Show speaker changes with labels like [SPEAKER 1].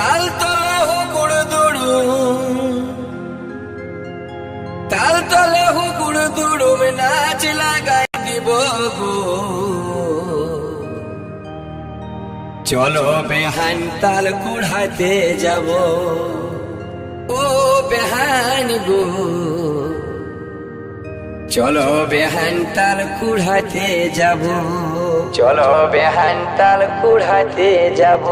[SPEAKER 1] তাল তলে হো গুড় দুড়ু। তাল তলে হো গুড় দুড়ু নাচ লাগাই দিব গো। চলো বেহান তাল কুড়াতে যাব। ও বেহান গো। চলো বেহান তাল কুড়াতে যাব। চলো বেহান তাল কুড়াতে যাব।